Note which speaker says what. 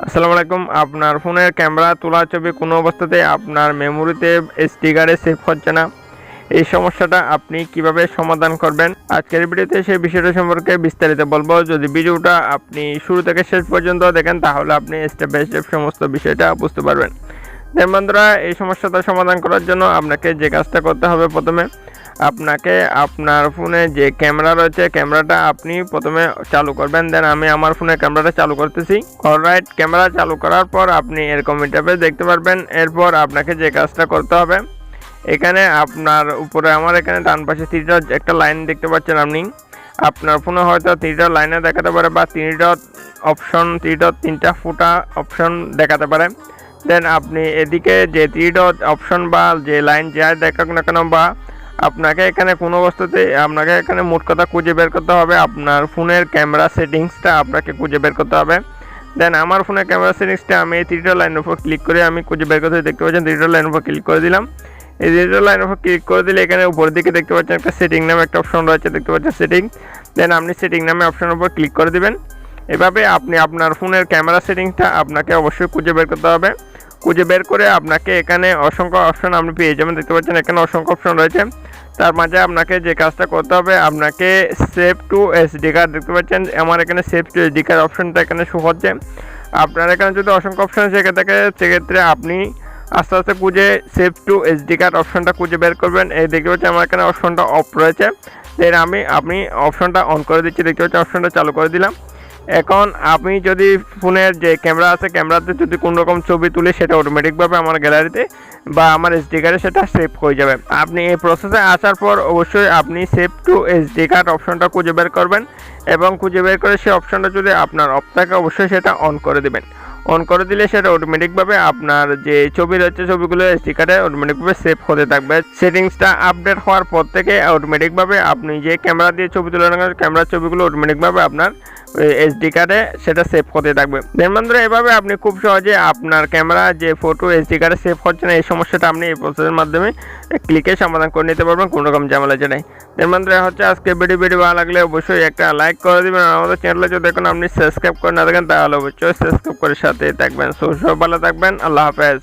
Speaker 1: আসসালামু আলাইকুম। আপনার ফোনের ক্যামেরা তোলা ছবি কোনো অবস্থাতে আপনার মেমোরিতে স্টিকারে সেভ হচ্ছে না। এই সমস্যাটা আপনি কীভাবে সমাধান করবেন? আজকের ভিডিওতে সেই বিষয়টা সম্পর্কে বিস্তারিত বলব। যদি ভিডিওটা আপনি শুরু থেকে শেষ পর্যন্ত দেখেন, তাহলে আপনি স্টেপ বাই স্টেপ সমস্ত বিষয়টা বুঝতে পারবেন। দেন বন্ধুরা, এই সমস্যাটা সমাধান করার জন্য আপনাকে যে কাজটা করতে হবে প্রথমে আপনাকে আপনার ফোনে যে ক্যামেরা রয়েছে, ক্যামেরাটা আপনি প্রথমে চালু করবেন, দেন আমি আমার ফোনে ক্যামেরাটা চালু করতেছি। অলরাইট ক্যামেরা চালু করার পর আপনি এরকম ইন্টারফেস দেখতে পারবেন, এরপর আপনাকে যে কাজটা করতে হবে, এখানে আপনার উপরে আমার এখানে ডান পাশে তিনটা, একটা লাইন দেখতে পাচ্ছেন আপনি। আপনার ফোনে হয়তো তিনটা লাইনে দেখাতে পারে বা তিনটা অপশন তিনটা তিনটা ফুটা অপশন দেখাতে পারে। দেন আপনি এদিকে যে ডট অপশন বা যে লাইন যা দেখাক না কেন বা আপনাকে এখানে কোনো অবস্থাতে, আপনাকে এখানে মোট কথা খুঁজে বের করতে হবে। আপনার ফোনের ক্যামেরা সেটিংসটা আপনাকে খুঁজে বের করতে হবে। দেন আমার ফোনের ক্যামেরা সেটিংসটা আমি এই থ্রিটা লাইনের উপর ক্লিক করে আমি খুঁজে বের করতে দেখতে পাচ্ছেন থ্রিটা লাইনের উপর ক্লিক করে দিলাম। এই থ্রিটা লাইনের উপর ক্লিক করে দিলে এখানে উপরের দিকে দেখতে পাচ্ছেন একটা সেটিং নামে একটা অপশন রয়েছে, দেখতে পাচ্ছেন সেটিং দেন আপনি সেটিং নামে অপশনের উপর ক্লিক করে দিবেন। এভাবে আপনি আপনার ফোনের ক্যামেরা সেটিংসটা আপনাকে অবশ্যই খুঁজে বের করতে হবে। খুঁজে বের করে আপনাকে এখানে অসংখ্য অপশন আপনি পেয়ে যাবেন। দেখতে পাচ্ছেন এখানে অসংখ্য অপশন রয়েছে। তার মাঝে আপনাকে যে কাজটা করতে হবে, আপনাকে সেভ টু এসডি কার্ড দেখতে পাচ্ছেন। আমার এখানে সেভ টু এসডি কার্ড অপশনটা এখানে শো হচ্ছে। আপনার এখানে যদি অসংখ্য অপশন থেকে থাকে সেক্ষেত্রে আপনি আস্তে আস্তে খুঁজে সেভ টু এসডি কার্ড অপশনটা খুঁজে বের করবেন। এই দেখতে পাচ্ছেন আমার এখানে অপশনটা অফ রয়েছে। দেন আমি, আপনি অপশনটা অন করে দিচ্ছি। দেখতে পাচ্ছেন অপশনটা চালু করে দিলাম। এখন আপনি যদি ফোনের যে ক্যামেরা আছে, ক্যামেরাতে যদি কোনো রকম ছবি তুলে, সেটা অটোমেটিকভাবে আমার গ্যালারিতে বা আমার এসডি কার্ডে সেটা সেভ হয়ে যাবে। আপনি এই প্রসেসে আসার পর অবশ্যই আপনি সেভ টু এসডি কার্ড অপশনটা খুঁজে বের করবেন এবং খুঁজে বের করে সেই অপশনটা যদি আপনার অফ থাকে, অবশ্যই সেটা অন করে দেবেন। অন করে দিলে সেটা অটোমেটিকভাবে আপনার যে ছবি রয়েছে ছবিগুলো এসডি কার্ডে অটোমেটিকভাবে সেভ হতে থাকবে। সেটিংসটা আপডেট হওয়ার পর থেকে অটোমেটিকভাবে আপনি যে ক্যামেরা দিয়ে ছবি তুলে ক্যামেরার ছবিগুলো অটোমেটিকভাবে আপনার এসডি কার্ডে সেটা সেভ হতে থাকবে। দেন বন্ধুরা, এভাবে আপনি খুব সহজে আপনার ক্যামেরা যে ফটো এসডি কার্ডে সেভ হচ্ছে না, এই সমস্যাটা আপনি এই প্রসেসের মাধ্যমে ক্লিকে সমাধান করে নিতে পারবেন, কোনো রকম ঝামেলা ছাড়াই বন্ধুরা হচ্ছে আজকে ভিডিও ভিডিও ভালো লাগলে অবশ্যই একটা লাইক করে দিবেন আমাদের চ্যানেলে যদি এখন আপনি সাবস্ক্রাইব করে না থাকেন, তাহলে অবশ্যই সাবস্ক্রাইব করে সাথে থাকবেন। সো সব ভালো থাকবেন, আল্লাহ হাফেজ।